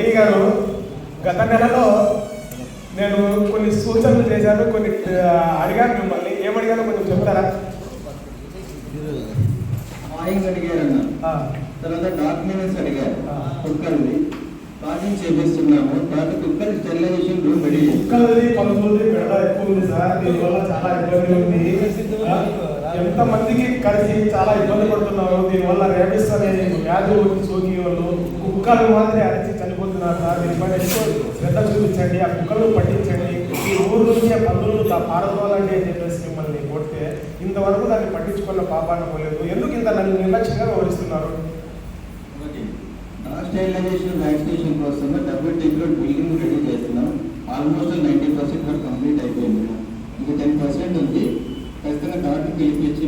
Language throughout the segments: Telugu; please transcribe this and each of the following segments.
ఏఈ గారు గత నెలలో నేను కొన్ని సూచనలు చేశాను కొన్ని అడిగాను మిమ్మల్ని. ఏమడిగానో కొంచెం చెప్తారా? తర్వాత డాక్యుమెంట్స్ అడిగారు. కుక్కర్ది చేపిస్తున్నాము. తర్వాత కుక్కర్ స్టెరిలైజేషన్ రూమ్ రెడీ చేస్తాం కుక్కలది పలుకులది బెడ ఎక్కువ ఉంది సార్. దీనివల్ల చాలా ఇబ్బంది ఉంది. కలిసి చాలా ఇబ్బంది పడుతున్నారు. దీనివల్ల రేబిస్ అనే వ్యాధి సోకి వాళ్ళు కుక్కలు మాత్రమే అరిచి చనిపోతున్నారు సార్ ఎక్కువ శ్రద్ధ చూపించండి ఆ కుక్కలను పట్టించండి. ఈ ఊరు నుంచి ఆ పందులు తా- పారదోలండి అని చెప్పేసి మిమ్మల్ని కొడితే ఇంతవరకు దాన్ని పట్టించుకున్న పాపాన పోలేదు. ఎందుకు ఇంత నన్ను నిర్లక్ష్యంగా వివరిస్తున్నారు ఒకటి నా స్టెరిలైజేషన్ వ్యాక్సినేషన్ కోసం డబ్ల్యూ టెక్లో బిల్డింగ్ రెడీ చేస్తున్నాం. ఆల్మోస్ట్ నైంటీ పర్సెంట్ వరకు కంప్లీట్ అయిపోయింది. ఇంకా టెన్ పర్సెంట్ ఉంది. ఖచ్చితంగా డాక్టర్ పిలిపించి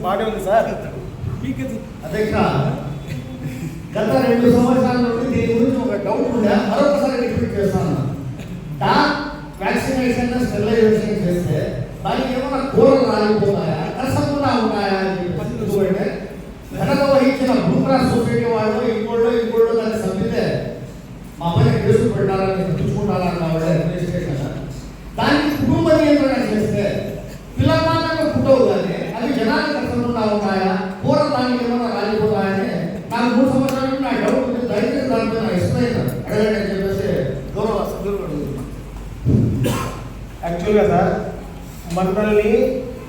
బాగానే ఉంది సార్. అధ్యక్ష గత రెండు సంవత్సరాల నుండి దీని గురించి ఒక డౌట్ ఉండే మరొకసారి రిపీట్ చేస్తాను. డాక్ వ్యాక్సినేషన్ స్టెరిలైజేషన్ చేస్తే దానికి ఏమైనా కూరలు రాలిపోతాయా? కసకుండా ఉన్నాయా అని చెప్పి ఎందుకంటే ఘనత వహించిన భూమరా సొసైటీ వాళ్ళు ఇంకోళ్ళు ఇంకోళ్ళు దాన్ని సభ్యుతే మా పైన కేసు పెట్టాలని చూసుకుంటారా కాబట్టి అడ్మినిస్ట్రేషన్ దానికి కుటుంబ నియంత్రణ చేస్తే పిల్లల పుట్టవు కానీ అవి జనాలు కష్టకుండా ఉన్నాయా కూర దానికి ఏమైనా రాలిపోతాయని నాకు మూడు సంవత్సరాల నుండి నా డౌట్ ఉంది దయచేసి దాని మీద ఎక్స్ప్లెయిన్ అడగండి అని చెప్పేసి గౌరవ యాక్చువల్గా సార్ మనల్ని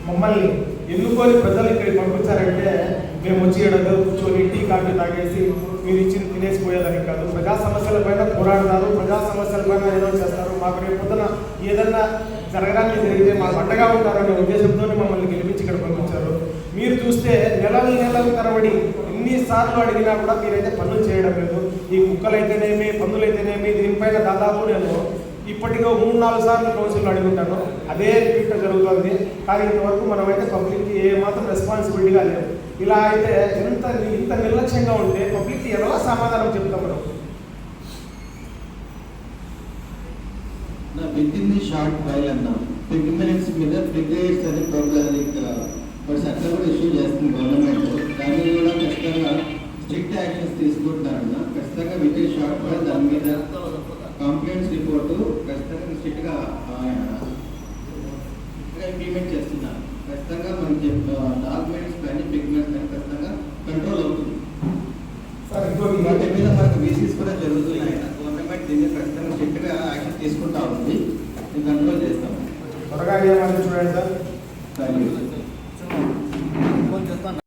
మమ్మల్ని ఎన్నుకొని ప్రజలు ఇక్కడికి పంపించారంటే మేము వచ్చి ఇక్కడ కూర్చొని టీ కాఫీ తాగేసి మీరు ఇచ్చిన తినేసి పోయేదని కాదు. ప్రజా సమస్యల పైన పోరాడతారు. ప్రజా సమస్యల పైన ఏదో చేస్తారు. మాకు రేపు పొద్దున ఏదన్నా జరగడానికి జరిగితే మాకు అండగా ఉంటారనే ఉద్దేశంతో మమ్మల్ని గెలిపించి ఇక్కడ పంపించారు. మీరు చూస్తే నెలలు నెలలు తరబడి ఎన్నిసార్లు అడిగినా కూడా మీరైతే పనులు చేయడం లేదు. ఈ కుక్కలైతేనేమి అయితేనేమి దీనిపైన దాదాపు నేను ఇప్పటికో మూడు నాలుగు సార్లు కౌన్సిల్ అడుగుతాను. అదే రిపీట్ జరుగుతుంది. కానీ ఇంతవరకు మనమైతే పబ్లిక్కి ఏమాత్రం రెస్పాన్సిబిలిటీగా లేదు. ఇలా అయితే ఎంత ఇంత నిర్లక్ష్యంగా ఉంటే పబ్లిక్కి ఎలా సమాధానం చెప్తాం మనం? నా ది షార్ట్ ఫైల్ అన్నాం ఫిఫ్టీ మినిట్స్ మీద పిగ్రేట్స్ అని ప్రోగ్రామ్ మరి చట్టం కూడా ఇష్యూ చేస్తుంది గవర్నమెంట్. స్ట్రిక్ట్ యాక్షన్స్ తీసుకుంటున్నారన్న ఖచ్చితంగా ఇన్ షార్ట్ ఫైల్ దాని మీద కంప్లైంట్స్ రిపోర్టు ఖచ్చితంగా స్ట్రిక్ట్గా ఇంప్లిమెంట్ చేస్తున్నారు. ఖచ్చితంగా మనకి డాక్యుమెంట్స్ కానీ పిగ్మెంట్స్ కానీ ఖచ్చితంగా కంట్రోల్ అవుతుంది. వాటి మీద మనకు వీసీస్ కూడా జరుగుతున్నాయి. గవర్నమెంట్ దీన్ని ఖచ్చితంగా స్ట్రిక్ట్గా యాక్షన్ తీసుకుంటా ఉంది. కంట్రోల్ చేస్తాం త్వరగా చూడండి సార్. Thank you